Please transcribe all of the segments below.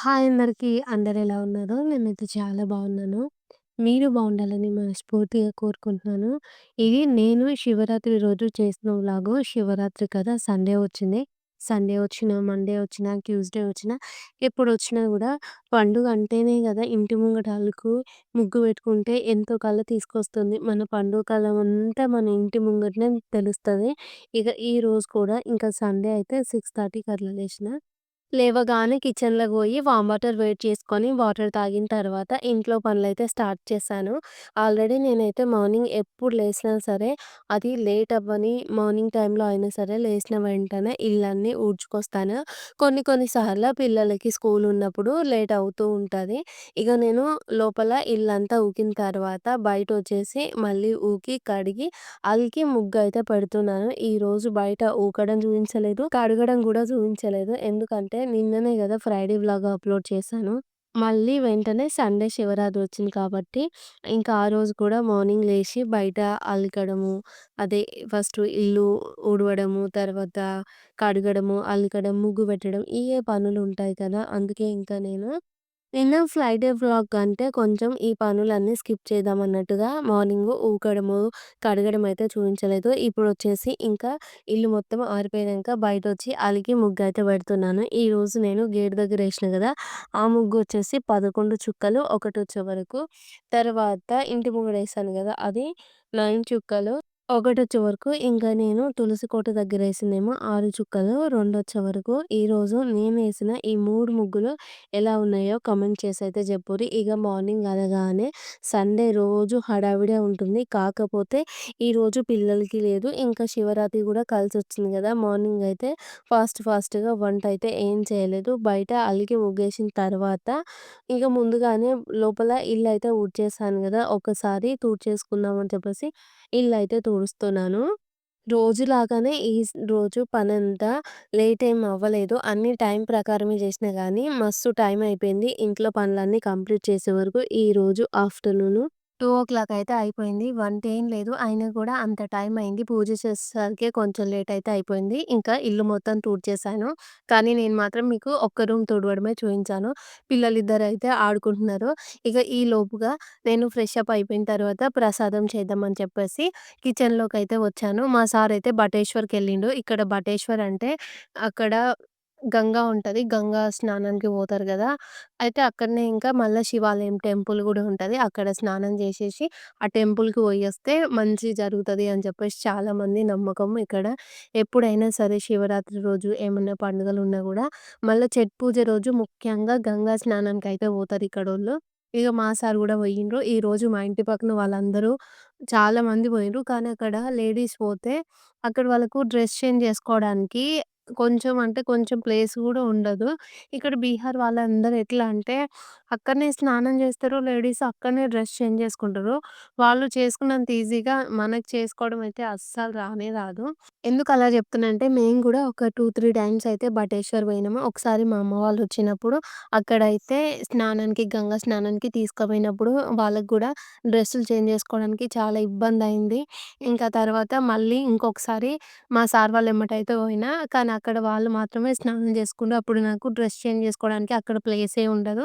Hi అందరికి. ఎలా ఉన్నారు? నేనైతే చాలా బాగున్నాను. మీరు బాగుండాలని మనస్ఫూర్తిగా కోరుకుంటున్నాను. ఇది నేను శివరాత్రి రోజు చేసిన వ్లాగు. శివరాత్రి కదా! సండే వచ్చింది. సండే వచ్చినా, మండే వచ్చినా, ట్యూస్‌డే వచ్చినా, ఎప్పుడొచ్చినా గూడా పండుగ అంటేనే గదా! ఇంటి ముంగట అలుకు, ముగ్గు పెట్టుకుంటే ఎంతో కళ తీసుకొస్తుంది. మన పండుగ కాలం అంతా మన ఇంటి ముంగటనే తెలుస్తది. ఇక ఈరోజు కూడా ఇంకా సండే అయితే 6:30కి అట్లా లేచిన. లేవగానే కిచెన్‌లోకి పోయి వామ్ వాటర్ వెయిట్ చేసుకొని, వాటర్ తాగిన తర్వాత ఇంట్లో పనులైతే స్టార్ట్ చేశాను. ఆల్రెడీ నేనైతే మార్నింగ్ ఎప్పుడు లేచినా సరే, అది లేట్ అవ్వని మార్నింగ్ టైంలో అయినా సరే లేచిన వెంటనే ఇల్లన్నీ ఊడ్చుకొస్తాను. కొన్ని కొన్నిసార్లు పిల్లలకి స్కూల్ ఉన్నప్పుడు లేట్ అవుతూ ఉంటుంది ఇక నేను లోపల ఇల్లంతా ఊకిన తర్వాత బయట వచ్చేసి మళ్ళీ ఊకి, కడిగి, అలికి ముగ్గయితే పెడుతున్నాను. ఈరోజు బయట ఊకడం చూపించలేదు కడగడం కూడా చూపించలేదు ఎందుకంటే నిన్ననే గదా ఫ్రైడే వ్లాగ్ అప్‌లోడ్ చేశాను. మళ్ళీ వెంటనే సండే శివరాత్రి వచ్చింది కాబట్టి, ఇంకా ఆ రోజు కూడా మార్నింగ్ లేసి బయట అలకడము, అదే ఫస్టు ఇల్లు ఊడవడము, తర్వాత కడగడము, అలకడం, ముగ్గు పెట్టడం ఇయే పనులుంటాయి కదా! అందుకే ఇంకా నేను నిన్న ఫ్రైడే వ్లాగ్ అంటే కొంచెం ఈ పనులన్నీ స్కిప్ చేద్దాం అన్నట్టుగా మార్నింగ్ ఊకడము, కడగడం అయితే చూపించలేదు. ఇప్పుడు వచ్చేసి ఇంకా ఇల్లు మొత్తం ఆరిపోయాక బయట వచ్చి బయటొచ్చి అలికి ముగ్గయితే పెడుతున్నాను. ఈరోజు నేను గేట్ దగ్గర వేసిన కదా ఆ ముగ్గు వచ్చేసి పదకొండు చుక్కలు ఒకటి వచ్చే వరకు, తర్వాత ఇంటి ముంగడ వేసాను కదా అది నైన్ చుక్కలు. ఒకటొచ్చే వరకు, ఇంకా నేను తులసి కోట దగ్గర ఏసిందేమో ఆరు చుక్కలు రెండొచ్చే వరకు. ఈరోజు నేనేసిన ఈ 3 ముగ్గులు ఎలా ఉన్నాయో కామెంట్ చేసైతే జెప్పుర్రి. ఇక మార్నింగ్ అలగానే సండే రోజు హడావిడే ఉంటుంది. కాకపోతే ఈరోజు పిల్లలకి లేదు. ఇంకా శివరాత్రి గూడా కలిసొచ్చింది గదా! మార్నింగ్ అయితే ఫాస్ట్ ఫాస్ట్‌గా వంటయితే ఏం చేయలేదు. బయట అలికి ముగ్గేసిన తర్వాత, ఇక ముందుగానే లోపల ఇల్లయితే ఊడ్చేసాను గదా! ఒకసారి తుడిచేసుకుందాం అని చెప్పేసి ఇల్లయితే తుడుస్తున్నాను. రోజులాగానే ఈ స్ రోజు పనంతా లేట్ ఏం అవ్వలేదు. అన్నీ టైం ప్రకారమే చేసినా గానీ, మస్తు టైం అయిపోయింది. ఇంట్లో పనులన్నీ కంప్లీట్ చేసే వరకు ఈరోజు ఆఫ్టర్‌నూను 2:00 అయితే అయిపోయింది. వంటేం లేదు. అయినా కూడా అంత టైం అయింది. పూజ చేసేసరికే కొంచెం లేట్ అయితే అయిపోయింది. ఇంకా ఇల్లు మొత్తం తుడిచేసాను. కానీ నేను మాత్రం మీకు ఒక్క రూమ్ తుడవడమే చూయించాను. పిల్లలిద్దరైతే ఆడుకుంటున్నారు. ఇక ఈ లోపుగా నేను ఫ్రెష్ అప్ అయిపోయిన తర్వాత ప్రసాదం చేద్దామని చెప్పేసి చెప్పేసి కిచెన్‌లోకైతే వచ్చాను. మా సార్ అయితే బటేశ్వర్‌కెళ్ళిండు. ఇక్కడ బటేశ్వర్ అంటే అక్కడ గంగా ఉంటది. గంగా స్నానానికి పోతారు గదా! అయితే అక్కడనే ఇంకా మళ్ళా శివాలయం టెంపుల్ గూడా ఉంటది. అక్కడ స్నానం జేసేసి ఆ టెంపుల్‌కి పోయొస్తే మంచి జరుగుతది అని చెప్పేసి చాలామంది నమ్మకం ఇక్కడ. ఎప్పుడైనా సరే శివరాత్రి రోజు ఏమన్నా పండుగలున్నా గూడా మళ్ళా ఛట్ పూజ రోజు ముఖ్యంగా గంగా స్నానానికైతే పోతారు ఇక్కడోళ్ళు. ఇగ మా సార్ గూడా పోయిండ్రు. ఈరోజు మా ఇంటి పక్కన వాళ్ళందరూ చాలా మంది పోయిండ్రు. కానీ అక్కడ లేడీస్ పోతే అక్కడ వాళ్ళకు డ్రెస్ చేంజ్ చేసుకోవడానికి కొంచెం అంటే కొంచెం ప్లేస్ గూడా ఉండదు. ఇక్కడ బీహార్ వాళ్ళందరూ ఎట్లా అంటే అక్కడనే స్నానం చేస్తారు. లేడీస్ అక్కడనే డ్రెస్ చేంజ్ చేసుకుంటారు. వాళ్ళు చేసుకున్నంత ఈజీగా మనకు చేసుకోవడం అయితే అస్సలు రానే రాదు. ఎందుకలా చెప్తున్నా అంటే మేము గూడా ఒక 2, 3 టైమ్స్ అయితే బటేశ్వర్ పోయినాము. ఒకసారి మా అమ్మ వాళ్ళు వచ్చినప్పుడు అక్కడైతే స్నానానికి గంగా స్నానానికి తీసుకుపోయినప్పుడు వాళ్ళకి గూడా డ్రెస్సులు చేంజ్ చేసుకోవడానికి చాలా ఇబ్బందయింది. ఇంకా తర్వాత మళ్ళీ ఇంకొకసారి మా సార్ వాళ్ళు ఎమ్మటైతే పోయినా. కానీ అక్కడ వాళ్ళు మాత్రమే స్నానం చేసుకుంటూ అప్పుడు నాకు డ్రెస్ చేంజ్ చేసుకోవడానికి అక్కడ ప్లేసే ఉండదు.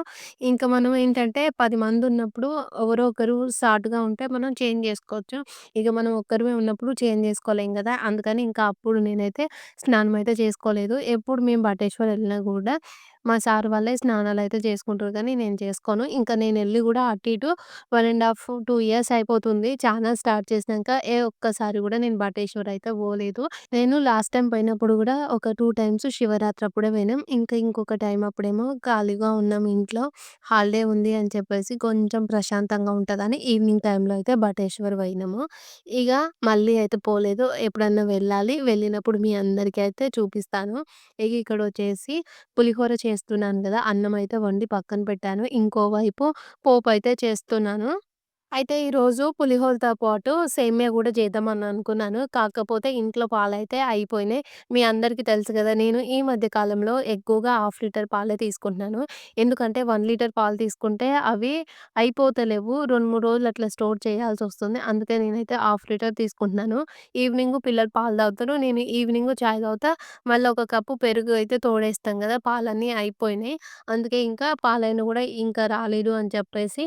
ఇంకా మనం ఏంటంటే 10 మందున్నప్పుడు ఎవరో ఒకరు సాటుగా ఉంటే మనం చేంజ్ చేసుకోవచ్చు. ఇక మనం ఒక్కరమే ఉన్నప్పుడు చేంజ్ చేసుకోలేం కదా అందుకని ఇంకా అప్పుడు నేనైతే స్నానం అయితే చేసుకోలేదు. ఎప్పుడు మేము బటేశ్వర్ వెళ్ళినా కూడా మా సార్ వాళ్ళే స్నానాలు అయితే చేసుకుంటారు కానీ నేను చేసుకోను. ఇంకా నేను వెళ్ళి కూడా అటు ఇటు 1 ½ 2 ఇయర్స్ అయిపోతుంది. ఛానెల్ స్టార్ట్ చేసినంక ఏ ఒక్కసారి కూడా నేను బటేశ్వర్ అయితే పోలేదు. నేను లాస్ట్ టైమ్ పోయినప్పుడు కూడా ఒక 2 టైమ్స్ శివరాత్రి అప్పుడే పోయినాం. ఇంకా ఇంకొక టైం అప్పుడేమో ఖాళీగా ఉన్నాం ఇంట్లో. హాలిడే ఉంది అని చెప్పేసి కొంచెం ప్రశాంతంగా ఉంటదని ఈవినింగ్ టైంలో అయితే బటేశ్వర్ పోయినాము. ఇగ మళ్ళీ అయితే పోలేదు. ఎప్పుడన్నా వెళ్ళాలి. వెళ్ళినప్పుడు మీ అందరికీ అయితే చూపిస్తాను. ఇగ ఇక్కడొచ్చేసి పులిహోర చేస్తున్నాను కదా అన్నం అయితే వండి పక్కన పెట్టాను. ఇంకోవైపు అయితే చేస్తున్నాను. అయితే ఈరోజు పులిహోరతో పాటు సేమ్యా గూడా చేద్దామని అనుకున్నాను. కాకపోతే ఇంట్లో పాలైతే అయిపోయినాయి. మీ అందరికీ తెలుసు కదా నేను ఈ మధ్య కాలంలో ఎక్కువగా హాఫ్ లీటర్ పాలే తీసుకుంటున్నాను. ఎందుకంటే 1 లీటర్ పాలు తీసుకుంటే అవి అయిపోతలేవు. 2, 3 రోజులు అట్లా స్టోర్ చేయాల్సొస్తుంది. అందుకే నేనైతే హాఫ్ లీటర్ తీసుకుంటున్నాను. ఈవినింగు పిల్లలు పాలు తాగుతారు. నేను ఈవినింగు చాయ్ తాగుతా. మళ్ళీ ఒక కప్పు పెరుగు అయితే తోడేస్తాం కదా పాలన్నీ అయిపోయినాయి. అందుకే ఇంకా పాలైన గూడా ఇంకా రాలేదు అని చెప్పేసి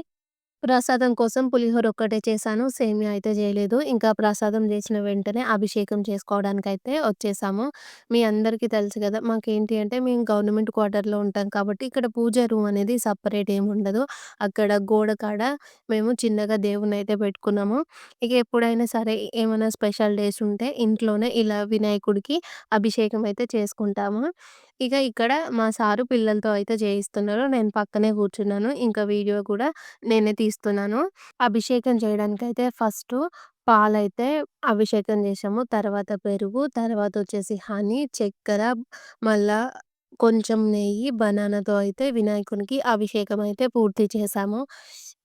ప్రసాదం కోసం పులిహోర ఒక్కటే చేశాను. సేమియా అయితే చేయలేదు ఇంకా ప్రసాదం చేసిన వెంటనే అభిషేకం చేసుకోవడానికి అయితే వచ్చేసాము. మీ అందరికీ తెలుసు కదా మాకేంటి అంటే మేము గవర్నమెంట్ క్వార్టర్‌లో ఉంటాం కాబట్టి ఇక్కడ పూజ రూమ్ అనేది సపరేట్ ఏమి ఉండదు అక్కడ గోడ కాడ మేము చిన్నగా దేవుని అయితే పెట్టుకున్నాము. ఇక ఎప్పుడైనా సరే ఏమైనా స్పెషల్ డేస్ ఉంటే ఇంట్లోనే ఇలా వినాయకుడికి అభిషేకం అయితే చేసుకుంటాము. ఇక ఇక్కడ మా సారు పిల్లలతో అయితే చేయిస్తున్నారు. నేను పక్కనే కూర్చున్నాను. ఇంకా వీడియో కూడా నేనే తీస్తున్నాను. అభిషేకం చేయడానికైతే ఫస్ట్ పాలైతే అభిషేకం చేసాము తర్వాత పెరుగు, తర్వాత వచ్చేసి హనీ, చక్కెర, మళ్ళా కొంచెం నెయ్యి, బనానాతో అయితే వినాయకునికి అభిషేకం అయితే పూర్తి చేసాము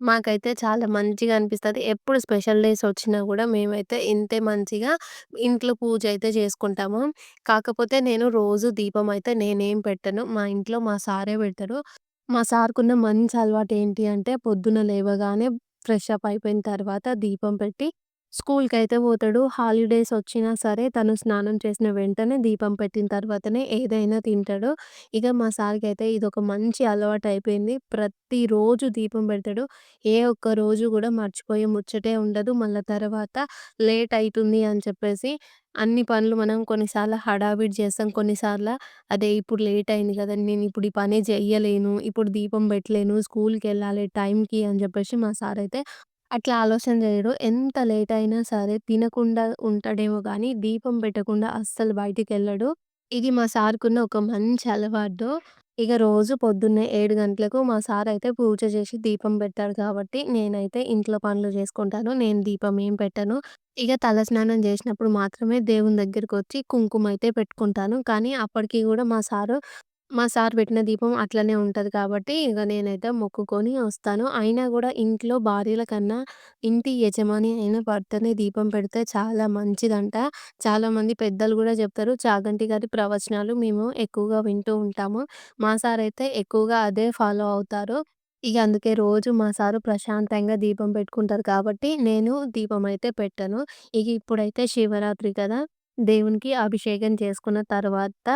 మాకైతే చాలా మంచిగా అనిపిస్తది. ఎప్పుడు స్పెషల్ డేస్ వచ్చినా గూడా మేమైతే ఇంతే మంచిగా ఇంట్లో పూజ అయితే చేసుకుంటాము. కాకపోతే నేను రోజు దీపం అయితే నేనేం పెట్టను. మా ఇంట్లో మా సారే పెడతారు. మా సార్‌కున్న మంచి అలవాటు ఏంటి అంటే పొద్దున లేవగానే ఫ్రెష్ అప్ అయిపోయిన తర్వాత దీపం పెట్టి స్కూల్‌కైతే పోతాడు. హాలిడేస్ వచ్చినా సరే తను స్నానం చేసిన వెంటనే దీపం పెట్టిన తర్వాతనే ఏదైనా తింటాడు. ఇక మా సార్కి అయితే ఇది ఒక మంచి అలవాటు అయిపోయింది. ప్రతిరోజు దీపం పెడతాడు. ఏ ఒక్క రోజు కూడా మర్చిపోయే ముచ్చటే ఉండదు. మళ్ళీ తర్వాత లేట్ అవుతుంది అని చెప్పేసి అన్ని పనులు మనం కొన్నిసార్లు హడావిడి చేస్తాం. కొన్నిసార్లు అదే ఇప్పుడు లేట్ అయింది కదా నేను ఇప్పుడు ఈ పని చెయ్యలేను. ఇప్పుడు దీపం పెట్టలేను. స్కూల్‌కెళ్ళాలి టైంకి అని చెప్పేసి మా సార్ అయితే అట్లా ఆలోచన చేయడు. ఎంత లేట్ అయినా సరే తినకుండా ఉంటాడేమో గానీ దీపం పెట్టకుండా అస్సలు బయటికెళ్ళడు. ఇది మా సార్‌కున్న ఒక మంచి అలవాటు. ఇక రోజు పొద్దున్నే 7 గంటలకు మా సారయితే పూజ చేసి దీపం పెడతాడు కాబట్టి నేనైతే ఇంట్లో పనులు చేసుకుంటాను. నేను దీపం ఏం పెట్టను. ఇక తలస్నానం చేసినప్పుడు మాత్రమే దేవుని దగ్గరకొచ్చి కుంకుమ అయితే పెట్టుకుంటాను. కానీ అప్పటికి కూడా మా సారు మా సార్ పెట్టిన దీపం అట్లనే ఉంటది కాబట్టి ఇగ నేనైతే మొక్కుకొని వస్తాను. అయినా గూడా ఇంట్లో భార్యల కన్నా ఇంటి యజమాని అయిన భర్తనే దీపం పెడితే చాలా మంచిదంట. చాలామంది పెద్దలు గూడా చెప్తారు. చాగంటి గారి ప్రవచనాలు మేము ఎక్కువగా వింటూ ఉంటాము. మా సారయితే ఎక్కువగా అదే ఫాలో అవుతారు. ఇగ అందుకే రోజు మా సారు ప్రశాంతంగా దీపం పెట్టుకుంటారు కాబట్టి నేను దీపం అయితే పెట్టను. ఇక ఇప్పుడైతే శివరాత్రి కదా! దేవునికి అభిషేకం చేసుకున్న తర్వాత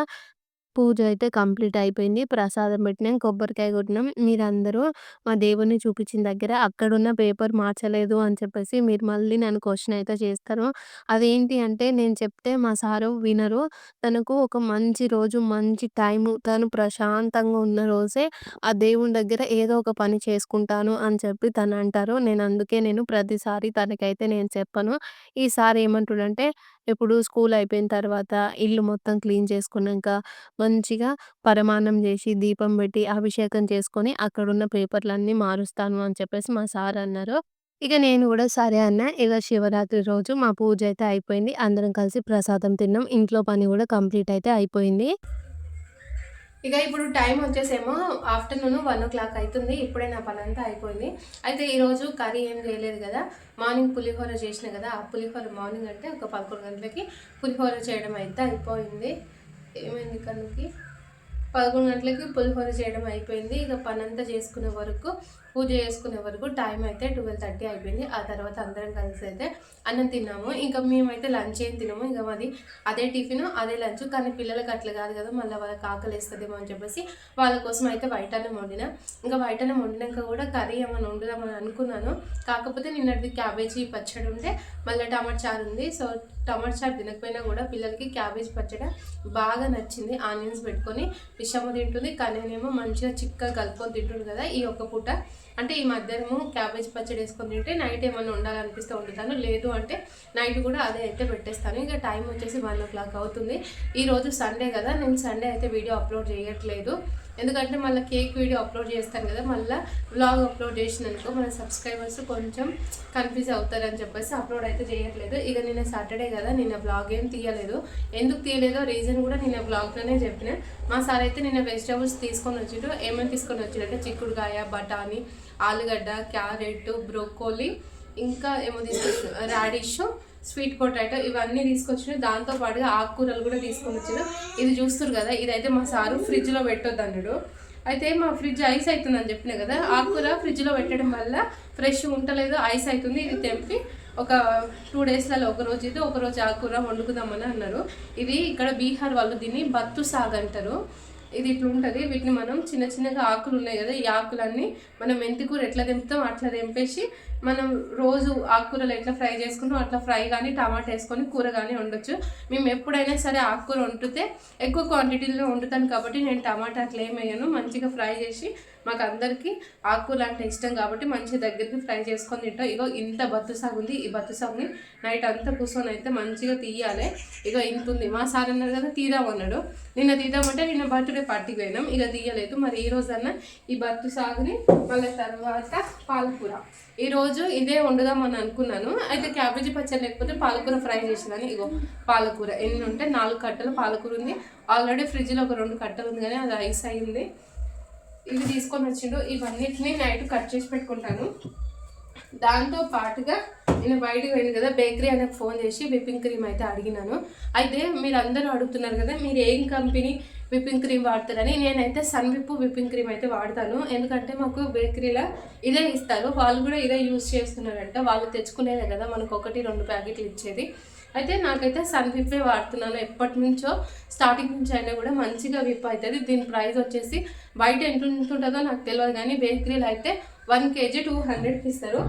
పూజ అయితే కంప్లీట్ అయిపోయింది. ప్రసాదం పెట్టినాం, కొబ్బరికాయ కొట్టినాం. మీరందరూ మా దేవుణ్ణి చూపించిన దగ్గర అక్కడున్న పేపర్ మార్చలేదు అని చెప్పేసి మీరు మళ్ళీ నన్ను క్వశ్చన్ అయితే చేస్తారు. అదేంటి అంటే నేను చెప్తే మా సారు వినరు. తనకు ఒక మంచి రోజు, మంచి టైం తను ప్రశాంతంగా ఉన్న రోజే ఆ దేవుని దగ్గర ఏదో ఒక పని చేసుకుంటాను అని చెప్పి తను అంటారు నేను అందుకే నేను ప్రతిసారి తనకైతే నేను చెప్పను. ఈసారి ఏమంటుండంటే ఇప్పుడు స్కూల్ అయిపోయిన తర్వాత ఇల్లు మొత్తం క్లీన్ చేసుకున్నాక మంచిగా పరమాన్నం చేసి, దీపం పెట్టి, అభిషేకం చేసుకొని అక్కడున్న పేపర్‌లన్నీ మారుస్తాను అని చెప్పేసి మా సార్ అన్నారు. ఇక నేను కూడా సరే అన్నా. ఇక శివరాత్రి రోజు మా పూజ అయితే అయిపోయింది. అందరం కలిసి ప్రసాదం తిన్నాం. ఇంట్లో పని కూడా కంప్లీట్ అయితే అయిపోయింది. ఇక ఇప్పుడు టైం వచ్చేసేమో ఆఫ్టర్‌నూన్ వన్ ఓ క్లాక్ అవుతుంది ఇప్పుడే నా పనంతా అయిపోయింది. అయితే ఈరోజు కర్రీ ఏం చేయలేదు కదా మార్నింగ్ పులిహోర చేసినా కదా ఆ పులిహోర మార్నింగ్ అంటే ఒక 11 గంటలకి పులిహోర చేయడం అయితే అయిపోయింది. ఏమైంది కనుక పదకొండు గంటలకి పులిహోర చేయడం అయిపోయింది. ఇక పనంతా చేసుకునే వరకు పూజ చేసుకునే వరకు టైం అయితే 12:30 అయిపోయింది. ఆ తర్వాత అందరం కలిసి అయితే అన్నం తిన్నాము. ఇంకా మేమైతే లంచ్ ఏం తినము. ఇంకా మాది అదే టిఫిన్, అదే లంచ్. కానీ పిల్లలకి అట్లా కాదు కదా! మళ్ళీ వాళ్ళకి వేస్తుందేమో అని చెప్పేసి వాళ్ళ కోసం అయితే వైట్ అన్నం ఇంకా వైట్ అన్నం వండినాక కూడా కర్రీ ఏమైనా వండుదామని అనుకున్నాను. కాకపోతే నిన్నటిది క్యాబేజీ పచ్చడి ఉంటే మళ్ళీ టమాటా చారు ఉంది. సో టమాటా చారు తినకపోయినా కూడా పిల్లలకి క్యాబేజ్ పచ్చడి బాగా నచ్చింది. ఆనియన్స్ పెట్టుకొని విషము తింటుంది. కానీ నేనేమో మంచిగా చిక్కగా కలుపుకొని తింటుంది కదా! ఈ ఒక్క పూట అంటే ఈ మధ్యాహ్నము క్యాబేజ్ పచ్చడి వేసుకొని తింటే నైట్ ఏమైనా ఉండాలనిపిస్తే వండుతాను. లేదు అంటే నైట్ కూడా అదే అయితే పెట్టేస్తాను. ఇంకా టైం వచ్చేసి వన్ ఓ క్లాక్ అవుతుంది. ఈరోజు సండే కదా! నేను సండే అయితే వీడియో అప్లోడ్ చేయట్లేదు. ఎందుకంటే మళ్ళీ కేక్ వీడియో అప్లోడ్ చేస్తాను కదా! మళ్ళీ బ్లాగ్ అప్లోడ్ చేసినానుకో మన సబ్స్క్రైబర్స్ కొంచెం కన్ఫ్యూజ్ అవుతారని చెప్పేసి అప్లోడ్ అయితే చేయట్లేదు. ఇక నిన్న సాటర్డే కదా! నిన్న బ్లాగ్ ఏం తీయలేదు. ఎందుకు తీయలేదో రీజన్ కూడా నిన్న బ్లాగ్లోనే చెప్పిన. మా సార్ అయితే నిన్న వెజిటేబుల్స్ తీసుకొని వచ్చిండు. ఏమేమి తీసుకొని వచ్చిండంటే చిక్కుడుకాయ, బఠానీ, ఆలుగడ్డ, క్యారెట్, బ్రోకోలీ ఇంకా ఏమో తీసుకొచ్చు రాడిష్ స్వీట్ పొటాటో ఇవన్నీ తీసుకొచ్చిన దాంతో పాటుగా ఆకుకూరలు కూడా తీసుకొని వచ్చిన ఇది చూస్తారు కదా ఇదైతే మా సారు ఫ్రిడ్జ్లో పెట్టొద్దు అన్నాడు అయితే మా ఫ్రిడ్జ్ ఐస్ అవుతుందని చెప్పిన కదా ఆకుకూర ఫ్రిడ్జ్లో పెట్టడం వల్ల ఫ్రెష్ ఉంటలేదు ఐస్ అవుతుంది ఇది తెంపి ఒక టూ డేస్లలో ఒక రోజు ఇది ఒక రోజు ఆకుకూర వండుకుందామని అన్నారు. ఇది ఇక్కడ బీహార్ వాళ్ళు దీన్ని బత్తు సాగ్ అంటారు. ఇది ఇట్లా ఉంటుంది. వీటిని మనం చిన్న చిన్నగా ఆకులు ఉన్నాయి కదా ఈ ఆకులన్నీ మనం మెంతికూర ఎట్లా తెంపుతాం అట్లా తెంపేసి మనం రోజు ఆకుకూరలు ఎట్లా ఫ్రై చేసుకుంటాం అట్లా ఫ్రై కానీ టమాటా వేసుకొని కూర కానీ వండొచ్చు. మేము ఎప్పుడైనా సరే ఆకుకూర వండితే ఎక్కువ క్వాంటిటీలో వండుతాను కాబట్టి నేను టమాటా అట్లా ఏం వేయను. మంచిగా ఫ్రై చేసి మాకు అందరికీ ఆకుకూర అంటే ఇష్టం కాబట్టి మంచి దగ్గరికి ఫ్రై చేసుకొని తింటాం. ఇగో ఇంత బత్తు సాగు ఉంది. ఈ బత్తు సాగుని నైట్ అంతా కూర్చొని అయితే మంచిగా తీయాలి. ఇగో ఇంత ఉంది. మా సార్ అన్నారు కదా తీద్దామన్నాడు నిన్న తీద్దామంటే నిన్న బర్త్డే పార్టీకి పోయినాం. ఇక తీయలేదు. మరి ఈ రోజు ఈ బత్తు సాగుని మళ్ళీ తర్వాత పాలకూర. ఈ రోజు ఇదే వండుదామని అనుకున్నాను. అయితే క్యాబేజీ పచ్చడి లేకపోతే పాలకూర ఫ్రై చేసేదాన్ని. ఇగో పాలకూర. ఎన్ని ఉంటే నాలుగు కట్టలు పాలకూర ఉంది. ఆల్రెడీ ఫ్రిడ్జ్లో ఒక రెండు కట్టలు ఉంది కానీ అది ఐస్ అయింది. ఇవి తీసుకొని వచ్చిండు. ఇవన్నిటిని నైట్ కట్ చేసి పెట్టుకుంటాను. దాంతో పాటుగా నేను బయటకు వెళ్ళి కదా బేకరీ అనేది ఫోన్ చేసి విప్పింగ్ క్రీమ్ అయితే అడిగినాను. అయితే మీరు అందరూ అడుగుతున్నారు కదా మీరు ఏం కంపెనీ విప్పింగ్ క్రీమ్ వాడతారని నేనైతే సన్ విప్ విప్పింగ్ క్రీమ్ అయితే వాడతాను. ఎందుకంటే మాకు బేకరీలో ఇదే ఇస్తారు. వాళ్ళు కూడా ఇదే యూజ్ చేస్తున్నారంట. వాళ్ళు తెచ్చుకునేదే కదా మనకు ఒకటి రెండు ప్యాకెట్లు ఇచ్చేది. అయితే నాకైతే సన్ విప్పే వాడుతున్నాను. ఎప్పటి నుంచో స్టార్టింగ్ నుంచి అయినా కూడా మంచిగా విప్ అవుతుంది. దీని ప్రైస్ వచ్చేసి బయట ఎంత ఉంటుందో నాకు తెలియదు కానీ బేకరీలో అయితే వన్ కేజీ టూ హండ్రెడ్కి ఇస్తారు.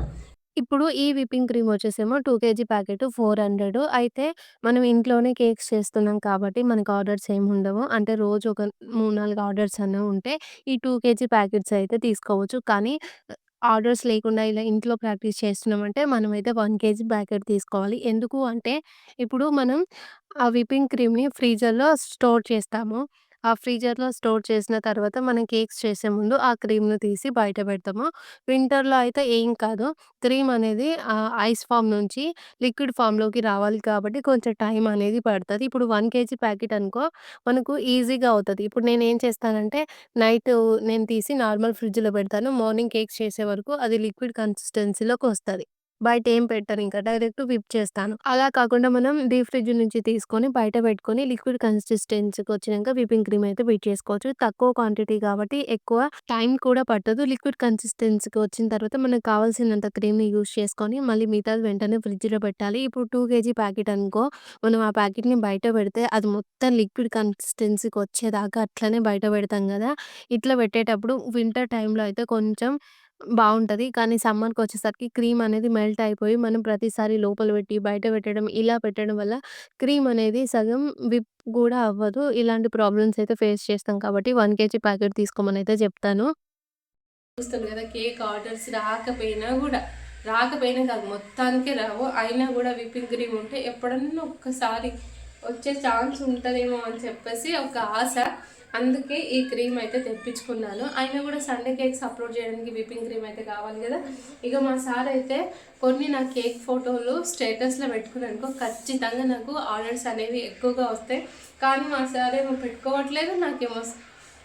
ఇప్పుడు ఈ విప్పింగ్ క్రీమ్ వచ్చేసేమో 2 కేజీ ప్యాకెట్ 400 అయితే మనం ఇంట్లోనే కేక్స్ చేస్తున్నాం కాబట్టి మనకు ఆర్డర్స్ ఏమి ఉండవు. అంటే రోజు ఒక 3, 4 ఆర్డర్స్ అన్నా ఉంటే ఈ 2 కేజీ ప్యాకెట్స్ అయితే తీసుకోవచ్చు. కానీ ఆర్డర్స్ లేకుండా ఇలా ఇంట్లో ప్రాక్టీస్ చేస్తున్నామంటే మనమైతే 1 కేజీ ప్యాకెట్ తీసుకోవాలి. ఎందుకు అంటే ఇప్పుడు మనం ఆ విప్పింగ్ క్రీమ్‌ని ఫ్రీజర్‌లో స్టోర్ చేస్తాము. ఆ ఫ్రీజర్‌లో స్టోర్ చేసిన తర్వాత మనం కేక్స్ చేసే ముందు ఆ క్రీమ్‌ని తీసి బయట పెడతాము. వింటర్‌లో అయితే ఏం కాదు. క్రీమ్ అనేది ఐస్ ఫామ్ నుంచి లిక్విడ్ ఫామ్లోకి రావాలి కాబట్టి కొంచెం టైం అనేది పడుతుంది ఇప్పుడు వన్ కేజీ ప్యాకెట్ అనుకో మనకు ఈజీగా అవుతుంది ఇప్పుడు నేను ఏం చేస్తానంటే నైట్ నేను తీసి నార్మల్ ఫ్రిడ్జ్‌లో పెడతాను. మార్నింగ్ కేక్స్ చేసే వరకు అది లిక్విడ్ కన్సిస్టెన్సీలోకి వస్తుంది బయట ఏం పెట్టను ఇంకా డైరెక్ట్ విప్ చేస్తాను. అలా కాకుండా మనం డీప్ ఫ్రిడ్జ్ నుంచి తీసుకొని బయట పెట్టుకొని లిక్విడ్ కన్సిస్టెన్సీకి వచ్చినాక విప్పింగ్ క్రీమ్ అయితే విప్ చేసుకోవచ్చు. తక్కువ క్వాంటిటీ కాబట్టి ఎక్కువ టైం కూడా పట్టదు. లిక్విడ్ కన్సిస్టెన్సీకి వచ్చిన తర్వాత మనకు కావాల్సినంత క్రీమ్‌ని యూజ్ చేసుకొని మళ్ళీ మిగతాది వెంటనే ఫ్రిడ్జ్‌లో పెట్టాలి. ఇప్పుడు టూ కేజీ ప్యాకెట్ అనుకో మనం ఆ ప్యాకెట్‌ని బయట పెడితే అది మొత్తం లిక్విడ్ కన్సిస్టెన్సీకి వచ్చేదాకా అట్లనే బయట పెడతాం కదా ఇట్లా పెట్టేటప్పుడు వింటర్ టైంలో అయితే కొంచెం బావుంటది. కానీ సమ్మర్‌కొచ్చేసరికి క్రీమ్ అనేది మెల్ట్ అయిపోయి మనం ప్రతిసారి లోపల పెట్టి బయట పెట్టడం ఇలా పెట్టడం వల్ల క్రీమ్ అనేది సగం విప్ గూడా అవ్వదు. ఇలాంటి ప్రాబ్లమ్స్ అయితే ఫేస్ చేస్తాం కాబట్టి 1 కేజీ ప్యాకెట్ తీసుకోమనైతే చెప్తాను. చూస్తాను కదా కేక్ ఆర్డర్స్ రాకపోయినా కూడా రాకపోయినా కాదు మొత్తానికే రావు అయినా కూడా విప్పింగ్ క్రీమ్ ఉంటే ఎప్పుడన్నా ఒక్కసారి వచ్చే ఛాన్స్ ఉంటుందేమో అని చెప్పేసి ఒక ఆశ అందుకే ఈ క్రీమ్ అయితే తెప్పించుకున్నాను. అయినా కూడా సండే కేక్స్ అప్లోడ్ చేయడానికి విప్పింగ్ క్రీమ్ అయితే కావాలి కదా. ఇక మా సార్ అయితే కొన్ని నా కేక్ ఫోటోలు స్టేటస్లో పెట్టుకున్నానుకో ఖచ్చితంగా నాకు ఆర్డర్స్ అనేవి ఎక్కువగా వస్తాయి. కానీ మా సార్ ఏమో పెట్టుకోవట్లేదు నాకేమో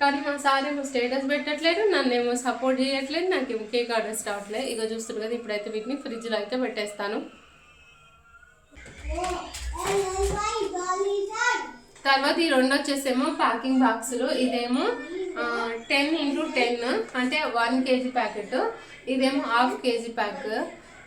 కానీ మా సార్ ఏమో స్టేటస్ పెట్టట్లేదు నన్ను ఏమో సపోర్ట్ చేయట్లేదు నాకేమో కేక్ ఆర్డర్స్ రావట్లేదు. ఇక చూస్తారు కదా ఇప్పుడైతే వీటిని ఫ్రిడ్జ్లో అయితే పెట్టేస్తాను. తర్వాత ఈ రెండు వచ్చేసేమో ప్యాకింగ్ బాక్సులు ఇదేమో టెన్ ఇంటూ టెన్ అంటే వన్ కేజీ ప్యాకెట్ ఇదేమో హాఫ్ కేజీ ప్యాక్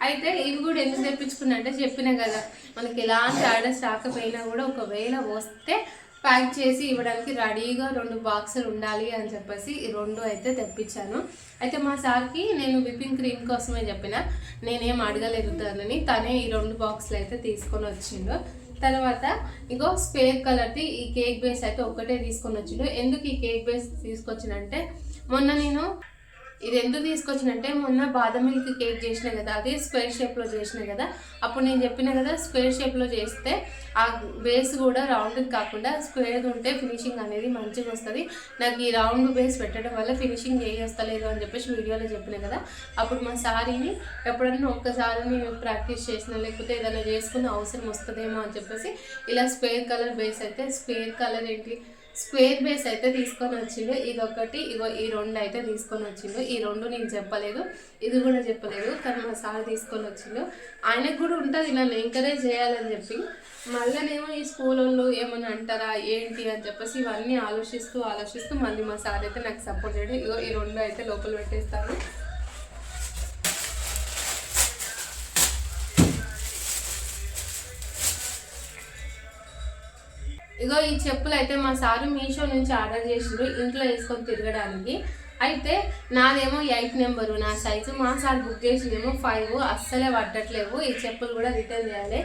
అయితే ఇవి కూడా ఎందుకు తెప్పించుకున్నా అంటే చెప్పిన కదా మనకి ఎలాంటి ఆర్డర్స్ రాకపోయినా కూడా ఒకవేళ వస్తే ప్యాక్ చేసి ఇవ్వడానికి రెడీగా రెండు బాక్సులు ఉండాలి అని చెప్పేసి ఈ రెండు అయితే తెప్పించాను. అయితే మా సార్కి నేను విపింగ్ క్రీమ్ కోసమే చెప్పిన నేనేం అడగలేదు తనని. తనే ఈ రెండు బాక్సులు అయితే తీసుకొని వచ్చిండు. తర్వాత ఇంకో స్పేర్ కలర్ది ఈ కేక్ బేస్ అయితే ఒక్కటే తీసుకొని వచ్చిండు. ఎందుకు ఈ కేక్ బేస్ తీసుకొచ్చినంటే మొన్న నేను ఇది ఎందుకు తీసుకొచ్చినంటే మొన్న బాదం మిల్క్ కేక్ చేసిన కదా అది స్క్వేర్ షేప్లో చేసిన కదా. అప్పుడు నేను చెప్పిన కదా స్క్వేర్ షేప్లో చేస్తే ఆ బేస్ కూడా రౌండ్ కాకుండా స్క్వేర్ ఉంటే ఫినిషింగ్ అనేది మంచిగా వస్తుంది. నాకు ఈ రౌండ్ బేస్ పెట్టడం వల్ల ఫినిషింగ్ ఏ వస్తలేదు అని చెప్పేసి వీడియోలో చెప్పిన కదా. అప్పుడు మా సారీని ఎప్పుడన్నా ఒక్కసారి నేను ప్రాక్టీస్ చేసిన లేకపోతే ఏదైనా చేసుకున్న అవసరం వస్తుందేమో అని చెప్పేసి ఇలా స్క్వేర్ కలర్ బేస్ అయితే స్క్వేర్ కలర్ ఏంటి స్క్వేర్ బేస్ అయితే తీసుకొని వచ్చిండు. ఇది ఒకటి ఇగో ఈ రెండు అయితే తీసుకొని వచ్చిండు. ఈ రెండు నేను చెప్పలేదు. ఇది కూడా చెప్పలేదు కానీ మా సార్ తీసుకొని వచ్చిండు. ఆయనకు కూడా ఉంటుంది నన్ను ఎంకరేజ్ చేయాలని చెప్పి. మళ్ళీనేమో ఈ స్కూల్ వాళ్ళు ఏమైనా అంటారా ఏంటి అని చెప్పేసి ఇవన్నీ ఆలోచిస్తూ ఆలోచిస్తూ మళ్ళీ మా సార్ అయితే నాకు సపోర్ట్ చేయడం. ఇగో ఈ రెండు అయితే లోపల పెట్టేస్తాను. ఇగో ఈ చెప్పులు అయితే మా సారు మీషో నుంచి ఆర్డర్ చేసిండ్రు ఇంట్లో వేసుకొని తిరగడానికి. అయితే నాదేమో ఎయిట్ నెంబరు నా సైజు మా సార్ బుక్ చేసిందేమో ఫైవ్ అస్సలే పట్టట్లేవు ఈ చెప్పులు కూడా రిటర్న్ చేయాలి.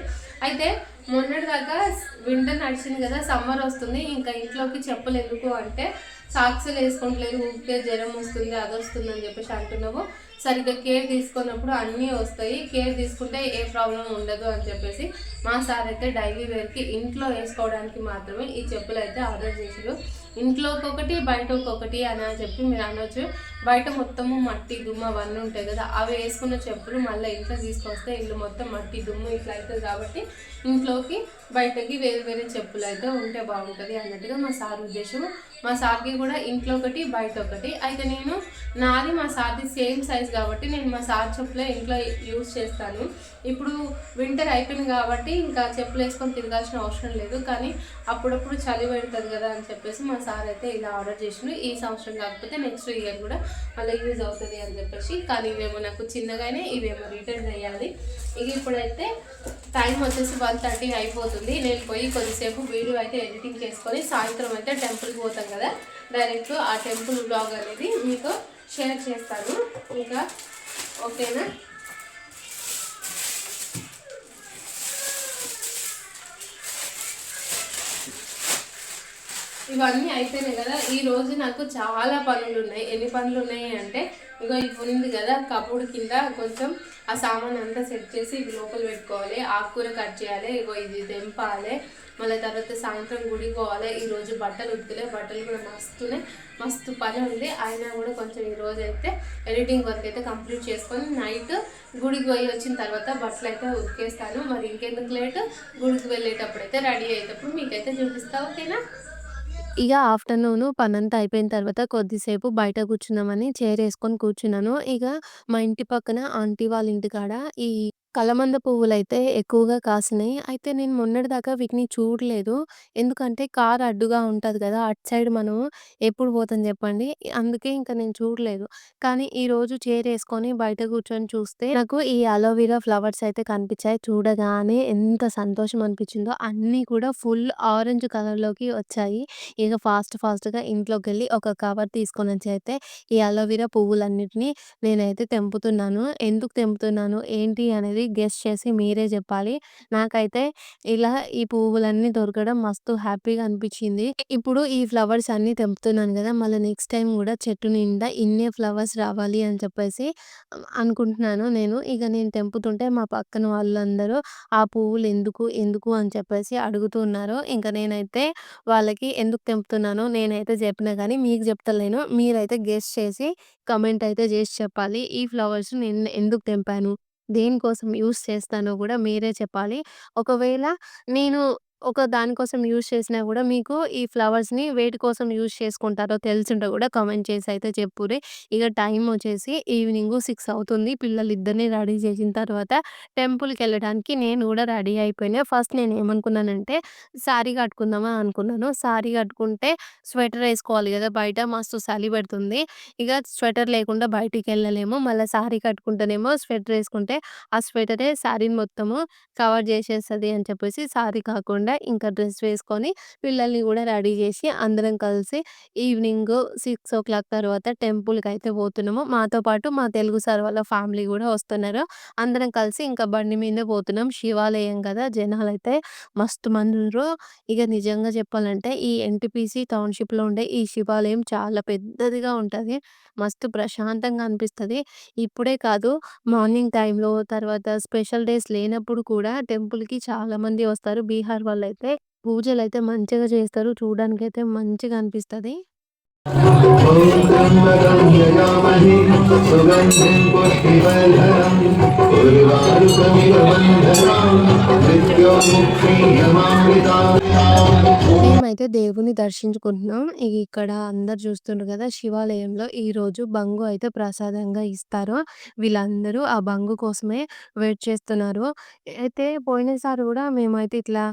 అయితే మొన్నటి దాకా వింటర్ నడిచింది కదా సమ్మర్ వస్తుంది ఇంకా ఇంట్లోకి చెప్పులు ఎందుకు అంటే సాక్స్లు వేసుకోవట్లేదు ఊరికే జ్వరం వస్తుంది అది వస్తుంది అని చెప్పేసి అంటున్నావు. సరిగ్గా కేర్ తీసుకున్నప్పుడు అన్నీ వస్తాయి. కేర్ తీసుకుంటే ఏ ప్రాబ్లం ఉండదు అని చెప్పేసి మా సార్ అయితే డైలీ వేర్కి ఇంట్లో వేసుకోవడానికి మాత్రమే ఈ చెప్పులు అయితే ఆర్డర్ చేసారు ఇంట్లో ఒక్కొక్కటి బయట ఒక్కొక్కటి అని చెప్పి మీరు అనొచ్చు. బయట మొత్తము మట్టి దుమ్ము అవన్నీ ఉంటాయి కదా అవి వేసుకున్న చెప్పులు మళ్ళీ ఇంట్లో తీసుకొస్తే ఇల్లు మొత్తం మట్టి దుమ్ము ఇట్లా అవుతుంది కాబట్టి ఇంట్లోకి బయటకి వేరే వేరే చెప్పులు అయితే ఉంటే బాగుంటుంది అన్నట్టుగా మా సార్ ఉద్దేశం మా సార్కి కూడా ఇంట్లో ఒకటి బయట ఒకటి. అయితే నేను నాది మా సార్ది సేమ్ సైజ్ కాబట్టి నేను మా సార్ చెప్పులే ఇంట్లో యూజ్ చేస్తాను. ఇప్పుడు వింటర్ అయిపోయింది కాబట్టి ఇంకా చెప్పులు వేసుకొని తిరగాల్సిన అవసరం లేదు. కానీ అప్పుడప్పుడు చలి పెడుతుంది కదా అని చెప్పేసి మా సార్ అయితే ఇలా ఆర్డర్ చేసిండు. ఈ సంవత్సరం కాకపోతే నెక్స్ట్ ఇయర్ కూడా మళ్ళీ యూజ్ అవుతుంది అని చెప్పేసి. కానీ ఇవేమో నాకు చిన్నగానే ఇవేమో రిటర్న్ చేయాలి ఇక ఇప్పుడైతే టైం వచ్చేసి వన్ థర్టీ అయిపోతుంది. నేను పోయి కొద్దిసేపు వీడియో అయితే ఎడిటింగ్ చేసుకొని సాయంత్రం అయితే టెంపుల్కి పోతాం కదా. డైరెక్ట్ ఆ టెంపుల్ బ్లాగ్ అనేది మీకు షేర్ చేస్తాను. ఇంకా ఓకేనా? ఇవన్నీ అయితేనే కదా. ఈ రోజు నాకు చాలా పనులు ఉన్నాయి. ఎన్ని పనులు ఉన్నాయి అంటే ఇగో ఇది ఉంది కదా కపుడు కింద కొంచెం ఆ సామాన్ అంతా సెట్ చేసి ఇది లోపల పెట్టుకోవాలి. ఆకుకూర కట్ చేయాలి. ఇగో ఇది తెంపాలి. మళ్ళీ తర్వాత సాయంత్రం గుడికి పోవాలి. ఈ రోజు బట్టలు ఉతికలే. బట్టలు కూడా మస్తునే మస్తు పని ఉంది. అయినా కూడా కొంచెం ఈరోజు అయితే ఎడిటింగ్ వర్క్ అయితే కంప్లీట్ చేసుకొని నైట్ గుడికి పోయి వచ్చిన తర్వాత బట్టలు అయితే ఉతికేస్తాను. మరి ఇంకెందుకు లేట్? గుడికి వెళ్ళేటప్పుడు అయితే రెడీ అయ్యేటప్పుడు మీకైతే చూపిస్తా. ఓకేనా? ఇక ఆఫ్టర్‌నూను పనంతా అయిపోయిన తర్వాత కొద్దిసేపు బయట కూర్చుందామని చైర్ వేసుకొని కూర్చున్నాను. ఇక మా ఇంటి పక్కన ఆంటీ వాళ్ళ ఇంటికాడ ఈ కలమంద పువ్వులైతే ఎక్కువగా కాసినాయి. అయితే నేను మొన్నటిదాకా వీటిని చూడలేదు. ఎందుకంటే కారు అడ్డుగా ఉంటది కదా! అటు సైడ్ మనం ఎప్పుడు పోతాం చెప్పండి. అందుకే ఇంక నేను చూడలేదు. కానీ ఈరోజు చైర్ వేసుకొని బయట కూర్చొని చూస్తే నాకు ఈ అలోవెరా ఫ్లవర్స్ అయితే కనిపించాయి. చూడగానే ఎంత సంతోషం అనిపించిందో అన్నీ కూడా ఫుల్ ఆరెంజ్ కలర్‌లోకి వచ్చాయి. ఇక ఫాస్ట్ ఫాస్ట్‌గా ఇంట్లోకెళ్ళి ఒక కవర్ తీసుకొనొచ్చి అయితే ఈ అలోవెరా పువ్వులన్నిటిని నేనైతే తెంపుతున్నాను. ఎందుకు తెంపుతున్నాను, ఏంటి అనేది గెస్ చేసి మీరే చెప్పాలి. నాకైతే ఇలా ఈ పువ్వులన్నీ దొరకడం మస్తు హ్యాపీగా అనిపించింది. ఇప్పుడు ఈ ఫ్లవర్స్ అన్ని తెంపుతున్నాను కదా! మళ్ళీ నెక్స్ట్ టైం కూడా చెట్టు నిండా ఇన్నే ఫ్లవర్స్ రావాలి అని చెప్పేసి అనుకుంటున్నాను నేను. ఇక నేను తెంపుతుంటే మా పక్కన వాళ్ళందరూ ఆ పువ్వులు ఎందుకు, ఎందుకు అని చెప్పేసి అడుగుతున్నారు. ఇంకా నేనైతే వాళ్ళకి ఎందుకు తెంపుతున్నానో నేనైతే చెప్పినా కానీ మీకు చెప్తలేను. మీరైతే గెస్ చేసి కమెంట్ అయితే చేసి చెప్పాలి. ఈ ఫ్లవర్స్ నేను ఎందుకు తెంపాను, దేనికోసం యూజ్ చేస్తానో కూడా మీరే చెప్పాలి. ఒకవేళ నేను ఒక దానికోసం యూజ్ చేసినా కూడా మీకు ఈ ఫ్లవర్స్‌ని వేటి కోసం యూజ్ చేసుకుంటారో తెలిసుంటే కూడా కామెంట్ చేసి అయితే చెప్పుర్రి. ఇక టైం వచ్చేసి ఈవినింగు 6 అవుతుంది. పిల్లలిద్దరిని రెడీ చేసిన తర్వాత టెంపుల్‌కెళ్ళడానికి నేను కూడా రెడీ అయిపోయినా. ఫస్ట్ నేను ఏమనుకున్నానంటే శారీ కట్టుకుందామా అనుకున్నాను. శారీ కట్టుకుంటే స్వెటర్ ఏసుకోవాలి కదా! బయట మస్తు చలి పెడుతుంది. ఇక స్వెటర్ లేకుండా బయటికెళ్ళలేము. మళ్ళా శారీ కట్టుకుంటేనేమో స్వెటర్ ఏసుకుంటే ఆ స్వెటరే శారీని మొత్తము కవర్ చేసేస్తది అని చెప్పేసి శారీ కాకుండా ఇంకా డ్రెస్ వేసుకొని పిల్లల్ని కూడా రెడీ చేసి అందరం కలిసి ఈవెనింగ్ సిక్స్ ఓ క్లాక్ తర్వాత టెంపుల్‌కైతే పోతున్నాము. మాతో పాటు మా తెలుగు సార్ వాళ్ళ ఫ్యామిలీ కూడా వస్తున్నారు. అందరం కలిసి ఇంకా బండి మీద పోతున్నాం. శివాలయం కదా! జనాలు అయితే మస్తు మందుండ్రు. ఇక నిజంగా చెప్పాలంటే ఈ ఎన్‌టీపీసీ టౌన్‌షిప్‌లో ఉండే ఈ శివాలయం చాలా పెద్దదిగా ఉంటది. మస్తు ప్రశాంతంగా అనిపిస్తది. ఇప్పుడే కాదు మార్నింగ్ టైంలో తర్వాత స్పెషల్ డేస్ లేనప్పుడు కూడా టెంపుల్‌కి చాలామంది వస్తారు. బీహార్ వాళ్ళు వాళ్ళైతే పూజలు అయితే మంచిగా చేస్తారు. చూడడానికి అయితే మంచిగా అనిపిస్తుంది. మేమైతే దేవుని దర్శించుకుంటున్నాం. ఇక్కడ అందరు చూస్తున్నారు కదా శివాలయంలో ఈ రోజు బంగు అయితే ప్రసాదంగా ఇస్తారు. వీళ్ళందరూ ఆ బంగు కోసమే వెయిట్ చేస్తున్నారు. అయితే పోయినసారి కూడా మేమైతే ఇట్లా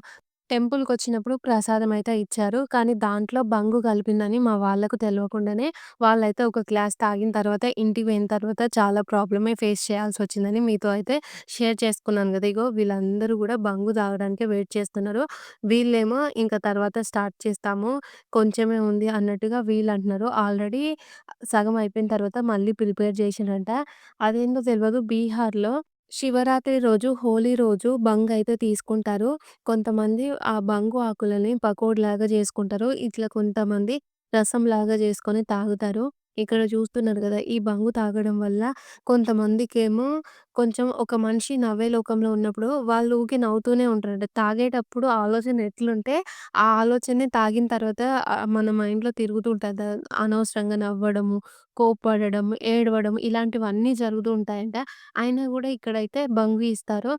టెంపుల్కి వచ్చినప్పుడు ప్రసాదం అయితే ఇచ్చారు. కానీ దాంట్లో బంగు కలిపిందని మా వాళ్ళకు తెలవకుండానే వాళ్ళైతే ఒక గ్లాస్ తాగిన తర్వాత ఇంటికి పోయిన తర్వాత చాలా ప్రాబ్లమే ఫేస్ చేయాల్సొచ్చిందని మీతో అయితే షేర్ చేసుకున్నాను గదా! ఇగో వీళ్ళందరూ గూడా బంగు తాగడానికే వెయిట్ చేస్తున్నారు. వీళ్ళేమో ఇంకా తర్వాత స్టార్ట్ చేస్తాము. కొంచెమే ఉంది అన్నట్టుగా వీళ్ళంటున్నారు. ఆల్రెడీ సగం అయిపోయిన తర్వాత మళ్ళీ ప్రిపేర్ చేసిండ్రంట అదేందో తెలవదు బీహార్‌లో శివరాత్రి రోజు, హోలీ రోజు బంగ్ అయితే తీసుకుంటారు. కొంతమంది ఆ బంగు ఆకులని పకోడీలాగా చేసుకుంటారు ఇట్లా కొంతమంది రసంలాగా చేసుకొని తాగుతారు. ఇక్కడ చూస్తున్నారు కదా ఈ బంగు తాగడం వల్ల కొంతమందికేమో కొంచెం ఒక మనిషి నవ్వే లోకంలో ఉన్నప్పుడు వాళ్ళు ఊకే నవ్వుతూనే ఉంటారంట. తాగేటప్పుడు ఆలోచన ఎట్లుంటే, ఆ ఆలోచనే తాగిన తర్వాత ఆహ్, మన మైండ్‌లో తిరుగుతూ ఉంటది. అనవసరంగా నవ్వడము, కోప్పడడం, ఏడవడం ఇలాంటివన్నీ జరుగుతూ ఉంటాయంట. అయినా గూడా ఇక్కడైతే బంగు ఇస్తారు.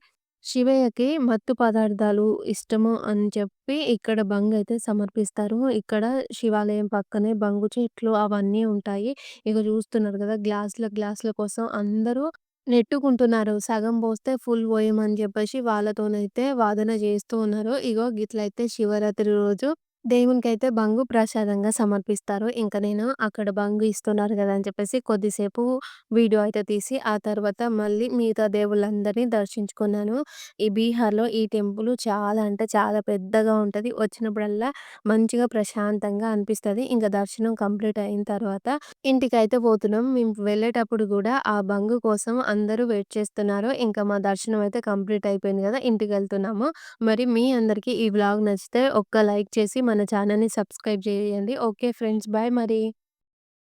శివయ్యకి మత్తు పదార్థాలు ఇష్టము అని చెప్పి ఇక్కడ బంగ్ అయితే సమర్పిస్తారు. ఇక్కడ శివాలయం పక్కనే బంగు చెట్లు అవన్నీ ఉంటాయి. ఇగ చూస్తున్నారు కదా! గ్లాసుల గ్లాసుల కోసం అందరూ నెట్టుకుంటున్నారు. సగం పోస్తే ఫుల్ పోయమని చెప్పేసి వాళ్ళతోనైతే వాదన చేస్తూ ఉన్నారు. ఇగో గిట్లయితే శివరాత్రి రోజు దేవునికైతే బంగు ప్రసాదంగా సమర్పిస్తారు. ఇంక నేను అక్కడ బంగు ఇస్తున్నారు గదా! అని చెప్పేసి కొద్దిసేపు వీడియో అయితే తీసి, ఆ తర్వాత మళ్ళీ మిగతా దేవుళ్ళందరిని దర్శించుకున్నాను. ఈ బీహార్‌లో ఈ టెంపుల్ చాలా అంటే చాలా పెద్దగా ఉంటది. వచ్చినప్పుడల్లా మంచిగా ప్రశాంతంగా అనిపిస్తది. ఇంక దర్శనం కంప్లీట్ అయిన తర్వాత ఇంటికైతే పోతున్నాం. మేము వెళ్ళేటప్పుడు గూడా ఆ బంగు కోసం అందరూ వెయిట్ చేస్తున్నారు. ఇంకా మా దర్శనం అయితే కంప్లీట్ అయిపోయింది గదా! ఇంటికెళ్తున్నాము. మరి మీ అందరికీ ఈ వ్లాగ్ నచ్చితే ఒక్క లైక్ చేసి మన ఛానల్‌ని సబ్స్క్రైబ్ చేయండి ఓకే ఫ్రెండ్స్. బాయ్ మరి.